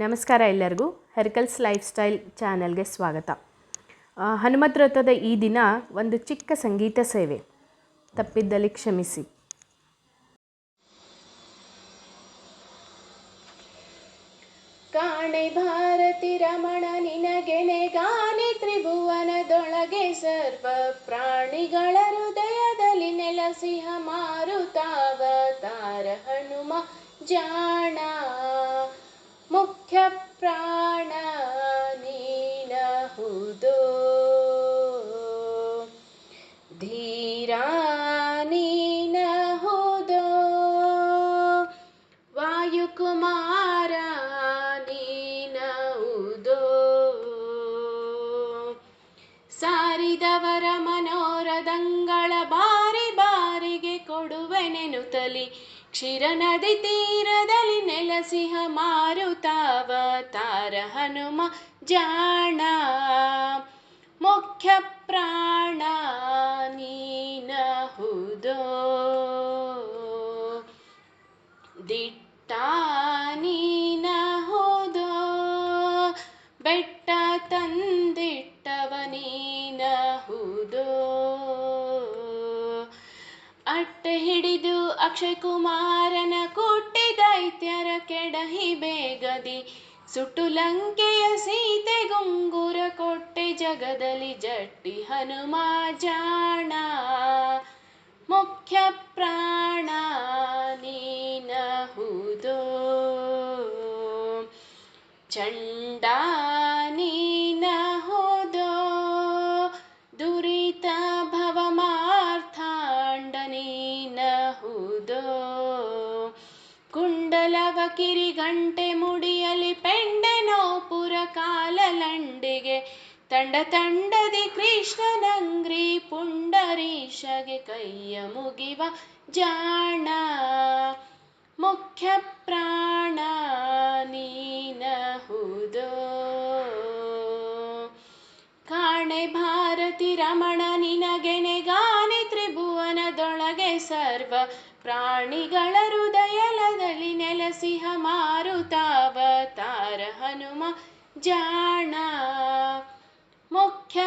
ನಮಸ್ಕಾರ ಎಲ್ಲರಿಗೂ. ಹೆರ್ಕಲ್ಸ್ life style ಚಾನಲ್ಗೆ ಸ್ವಾಗತ. ಹನುಮತ್ ಈ ದಿನ ಒಂದು ಚಿಕ್ಕ ಸಂಗೀತ ಸೇವೆ. ತಪ್ಪಿದ್ದಲ್ಲಿ ಕ್ಷಮಿಸಿ. ಕಾಣೆ ಭಾರತಿ ರಮಣ ನಿನಗೆನೆ ಗಾನೆ ತ್ರಿಭುವನದೊಳಗೆ ಸರ್ವ ಪ್ರಾಣಿಗಳ ಹೃದಯದಲ್ಲಿ ನೆಲಸಿಹ ಮಾರುತಾವತಾರ ಹನುಮ ಜಾಣ. ಮುಖ್ಯ ಪ್ರಾಣ ನೀನಹುದೋ. ಧೀರ ನೀನಹುದು. ವಾಯುಕುಮಾರ ನೀನಹುದು. ಸಾರಿದವರ ಮನೋರದಂಗಳ ಬಾರಿ ಬಾರಿಗೆ ಕೊಡುವೆನೆನುತಲಿ ಕ್ಷೀರ ನದಿ ತೀರದಲ್ಲಿ ನೆಲಸಿಹ ಮಾರುತಾವತಾರ ಹನುಮ ಜಾಣ. ಮುಖ್ಯ ಪ್ರಾಣ ನೀನಹುದೋ. ದಿಟ್ಟ ನೀನಹುದೋ. ಬೆಟ್ಟ ತಂದಿಟ್ಟವ ನೀನಹುದೋ. ಅಟ್ಟ ಹಿಡಿದು ಅಕ್ಷಯ್ ಕುಮಾರನ ಕೊಟ್ಟಿ ದೈತ್ಯರ ಕೆಡಹಿ ಬೇಗದಿ. ಸುಟ್ಟು ಲಂಕೆಯ ಸೀತೆ ಗುಂಗುರ ಕೊಟ್ಟೆ ಜಗದಲ್ಲಿ ಜಟ್ಟಿ ಹನುಮ ಜಾಣ ಮುಖ್ಯ ಪ್ರಾಣ ನೀನಹುದೋ. ಚಂಡ ಕುಂಡಲವ ಕಿರಿ ಗಂಟೆ ಮುಡಿಯಲಿ ಪೆಂಡೆ ನೋಪುರ ಕಾಲಲಂಡಿಗೆ. ತಂಡ ತಂಡದಿ ಕೃಷ್ಣನಂಗ್ರಿ ಪುಂಡರೀಶಗೆ ಕೈಯ ಮುಗಿವ ಜಾಣ. ಮುಖ್ಯ ಪ್ರಾಣ ನೀನಹುದೋ ಕಾಣೆ ಭಾರತಿ ರಮಣ ಸರ್ವ ಪ್ರಾಣಿಗಳ ಹೃದಯಲದಲ್ಲಿ ನೆಲಸಿಹ ಮಾರುತಾವತಾರ ಹನುಮ ಜಾಣ ಮುಖ್ಯ